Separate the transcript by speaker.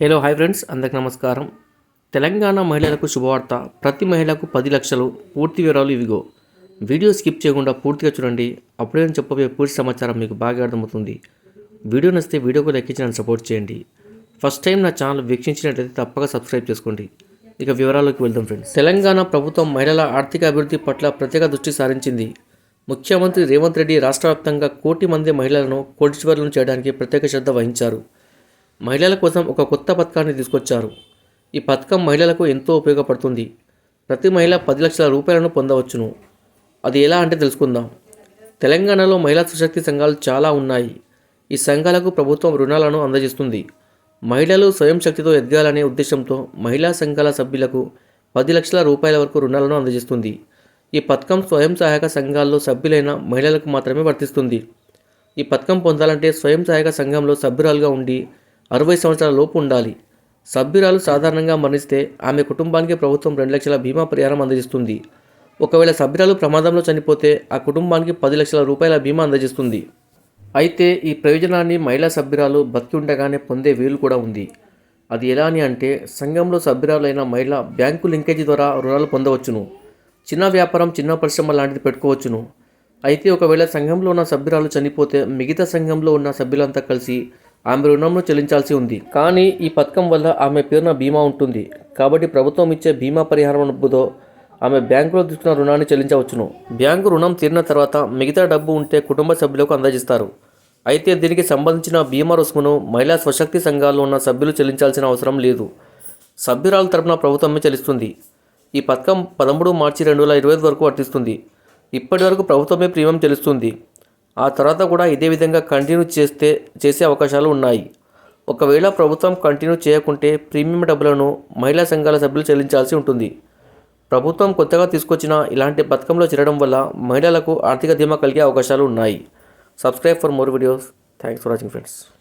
Speaker 1: Hello hi friends అందరికి నమస్కారం. తెలంగాణ మహిళలకు శుభవార్త. ప్రతి మహిళకు పది లక్షలు పూర్తి వివరాలు ఇవిగో. వీడియో స్కిప్ చేయకుండా పూర్తిగా చూడండి. అప్పుడే చెప్పబోయే పూర్తి సమాచారం మీకు బాగా అర్థమవుతుంది. వీడియో నచ్చితే వీడియోకు లెక్కించి నన్ను సపోర్ట్ చేయండి. ఫస్ట్ టైం నా ఛానల్ వీక్షించినట్లయితే తప్పక సబ్స్క్రైబ్ చేసుకోండి. ఇక వివరాల్లోకి వెళ్దాం ఫ్రెండ్స్ తెలంగాణ ప్రభుత్వం మహిళల ఆర్థిక అభివృద్ధి పట్ల ప్రత్యేక దృష్టి సారించింది. ముఖ్యమంత్రి రేవంత్ రెడ్డి రాష్ట్ర వ్యాప్తంగా కోటి మంది మహిళలను కోటీశ్వరులను చేయడానికి ప్రత్యేక శ్రద్ధ వహించారు. మహిళల కోసం ఒక కొత్త పథకాన్ని తీసుకొచ్చారు. ఈ పథకం మహిళలకు ఎంతో ఉపయోగపడుతుంది. ప్రతి మహిళ పది లక్షల రూపాయలను పొందవచ్చును. అది ఎలా అంటే తెలుసుకుందాం. తెలంగాణలో మహిళా సుశక్తి సంఘాలు చాలా ఉన్నాయి. ఈ సంఘాలకు ప్రభుత్వం రుణాలను అందజేస్తుంది. మహిళలు స్వయం శక్తితో ఎదగాలనే ఉద్దేశంతో మహిళా సంఘాల సభ్యులకు పది లక్షల రూపాయల వరకు రుణాలను అందజేస్తుంది. ఈ పథకం స్వయం సహాయక సంఘాల్లో సభ్యులైన మహిళలకు మాత్రమే వర్తిస్తుంది. ఈ పథకం పొందాలంటే స్వయం సహాయక సంఘంలో సభ్యురాలుగా ఉండి అరవై సంవత్సరాల లోపు ఉండాలి. సభ్యురాలు సాధారణంగా మరణిస్తే ఆమె కుటుంబానికి ప్రభుత్వం రెండు లక్షల బీమా పరిహారం అందజేస్తుంది. ఒకవేళ సభ్యురాలు ప్రమాదంలో చనిపోతే ఆ కుటుంబానికి పది లక్షల రూపాయల బీమా అందజేస్తుంది. అయితే ఈ ప్రయోజనాన్ని మహిళా సభ్యురాలు బతికి ఉండగానే పొందే వీలు కూడా ఉంది. అది ఎలా అని అంటే సంఘంలో సభ్యురాలైన మహిళ బ్యాంకు లింకేజీ ద్వారా రుణాలు పొందవచ్చును. చిన్న వ్యాపారం చిన్న పరిశ్రమ లాంటిది పెట్టుకోవచ్చును. అయితే ఒకవేళ సంఘంలో ఉన్న సభ్యురాలు చనిపోతే మిగతా సంఘంలో ఉన్న సభ్యులంతా కలిసి ఆమె రుణంను చెల్లించాల్సి ఉంది. కానీ ఈ పథకం వల్ల ఆమె పేరున బీమా ఉంటుంది. కాబట్టి ప్రభుత్వం ఇచ్చే బీమా పరిహారం డబ్బుతో ఆమె బ్యాంకులో తీసుకున్న రుణాన్ని చెల్లించవచ్చును. బ్యాంకు రుణం తీరిన తర్వాత మిగతా డబ్బు ఉంటే కుటుంబ సభ్యులకు అందజేస్తారు. అయితే దీనికి సంబంధించిన బీమా రుసుమును మహిళా స్వశక్తి సంఘాల్లో ఉన్న సభ్యులు చెల్లించాల్సిన అవసరం లేదు. సభ్యురాల తరపున ప్రభుత్వమే చెల్లిస్తుంది. ఈ పథకం పదమూడు మార్చి రెండు వేల ఇరవై వరకు వర్తిస్తుంది. ఇప్పటి వరకు ప్రభుత్వమే ప్రీమియం చెల్లిస్తుంది. ఆ తర్వాత కూడా ఇదే విధంగా కంటిన్యూ చేస్తే చేసే అవకాశాలు ఉన్నాయి. ఒకవేళ ప్రభుత్వం కంటిన్యూ చేయకుంటే ప్రీమియం డబ్బులను మహిళా సంఘాల సభ్యులు చెల్లించాల్సి ఉంటుంది. ప్రభుత్వం కొత్తగా తీసుకొచ్చిన ఇలాంటి పథకంలో చేరడం వల్ల మహిళలకు ఆర్థిక ధీమా కలిగే అవకాశాలు ఉన్నాయి. Subscribe for more videos thanks for watching friends